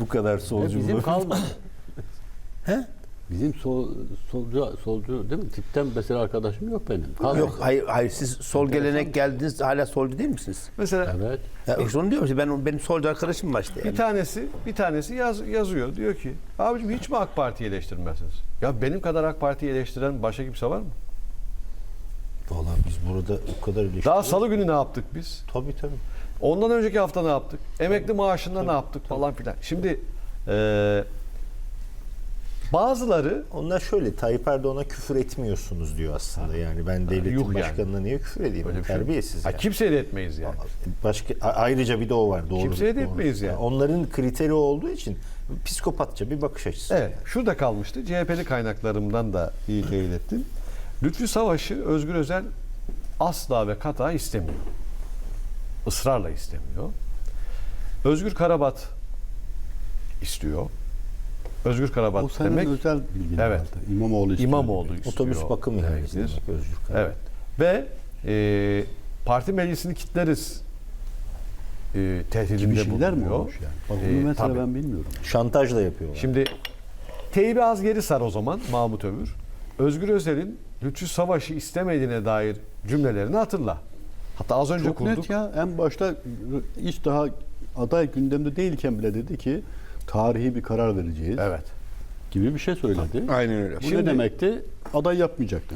Bu kadar solcu bizim bulur. kalmadı. He? Bizim sol, solcu, solcu değil mi? Tipten mesela arkadaşım yok benim. Kalmadı. Yok hayır hayır siz sol gelenek geldiniz hala solcu değil misiniz? Mesela Evet. Ya işte onu diyorum işte ben benim solcu arkadaşım var işte. bir Yani. tanesi bir tanesi yaz, yazıyor. Diyor ki abicim hiç mi AK Parti'yi eleştirmezsiniz? Ya benim kadar AK Parti'yi eleştiren başka kimse var mı? Vallahi biz burada o kadar eleştiriyoruz. Daha salı günü ne yaptık biz? Tabii tabii. Ondan önceki hafta ne yaptık? Emekli maaşında ne yaptık falan filan. Şimdi e, bazıları Onlar şöyle Tayyip Erdoğan'a küfür etmiyorsunuz diyor aslında. Yani ben devletin yuh yani. başkanına niye küfür edeyim? öyle bir şey. Terbiyesiz Ha, yani. kimseye de etmeyiz yani. Başka a- ayrıca bir de o var doğru. Kimseye de doğru. etmeyiz yani. Onların kriteri olduğu için psikopatça bir bakış açısı. Evet, şurada kalmıştı. CHP'li kaynaklarımdan da iyi teyit ettim. Lütfü Savaş'ı Özgür Özel asla ve kata istemiyor. Israrla istemiyor. Özgür Karabat istiyor. Özgür Karabat O senin demek özel bilgin Evet. vardı. İmamoğlu istiyor. İmamoğlu istiyor. Otobüs bakım demek Özgür Kara. Evet. Ve e, parti meclisini kitleriz e, tehdidinde Gibi şeyler mi bulunuyor. olmuş yani? Bak Ee, bunu mesela tabii. ben bilmiyorum. Şantajla yapıyorlar. Şimdi teybi az geri sar o zaman Mahmut Övür. Özgür Özel'in Lütfü Savaş'ı istemediğine dair cümlelerini hatırla. Hatta az önce Çok kurduk. net ya. En başta hiç daha aday gündemde değilken bile dedi ki tarihi bir karar vereceğiz Evet. gibi bir şey söyledi. Aynen öyle. Bu Şimdi- ne demekti? Aday yapmayacaktı.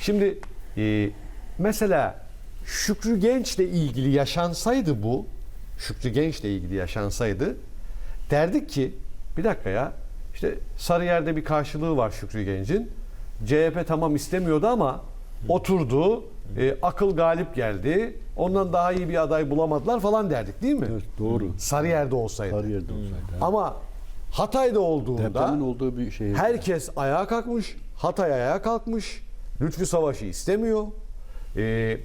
Şimdi e, mesela Şükrü Genç'le ilgili yaşansaydı bu, Şükrü Genç'le ilgili yaşansaydı derdik ki bir dakika ya işte Sarıyer'de bir karşılığı var Şükrü Genç'in. CHP tamam istemiyordu ama oturdu, e, akıl galip geldi. Ondan daha iyi bir aday bulamadılar falan derdik değil mi? Evet, doğru. Sarıyer'de olsaydı. Sarıyer'de olsaydı. Ama Hatay'da olduğunda olduğu bir şey. Herkes ayağa kalkmış. Hatay ayağa kalkmış. Lütfü Savaş'ı istemiyor. Ee,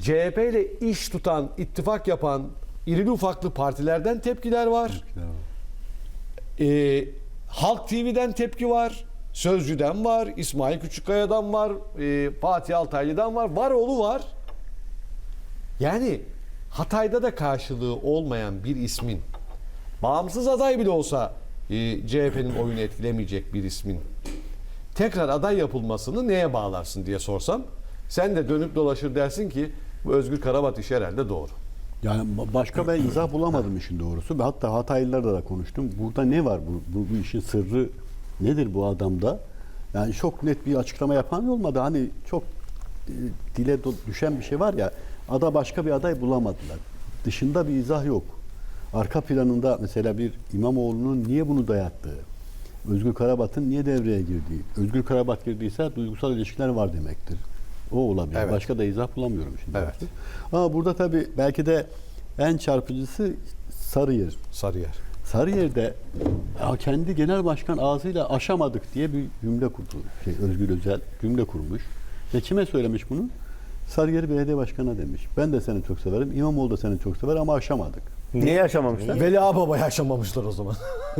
CHP ile iş tutan, ittifak yapan irili ufaklı partilerden tepkiler var. Ee, Halk TV'den tepki var. Sözcü'den var. İsmail Küçükkaya'dan var. e, Fatih Altaylı'dan var. Var oğlu var. Yani Hatay'da da karşılığı olmayan bir ismin bağımsız aday bile olsa e, CHP'nin oyunu etkilemeyecek bir ismin tekrar aday yapılmasını neye bağlarsın diye sorsam sen de dönüp dolaşır dersin ki bu Özgür Karabat işi herhalde doğru. Yani ba- başka ben izah bulamadım işin doğrusu. Hatta Hataylılarla da konuştum. Burada ne var bu, bu, bu işin sırrı nedir bu adamda? Yani çok net bir açıklama yapan olmadı. Hani çok e, dile düşen bir şey var ya. Ada başka bir aday bulamadılar. Dışında bir izah yok. Arka planında mesela bir İmamoğlu'nun niye bunu dayattığı, Özgür Karabat'ın niye devreye girdiği, Özgür Karabat girdiyse duygusal ilişkiler var demektir. O olabilir. Evet. Başka da izah bulamıyorum şimdi. Evet. artık. Ama burada tabii belki de en çarpıcısı Sarıyer. Sarıyer. Sarıyer'de ya kendi genel başkan ağzıyla aşamadık diye bir cümle kurdu. Şey, Özgür Özel cümle kurmuş. Ve kime söylemiş bunu? Sarıyer Belediye Başkanı'na demiş. Ben de seni çok severim. İmamoğlu da seni çok sever ama aşamadık. Niye yaşamamışlar? Veli Ağababa yaşamamışlar o zaman.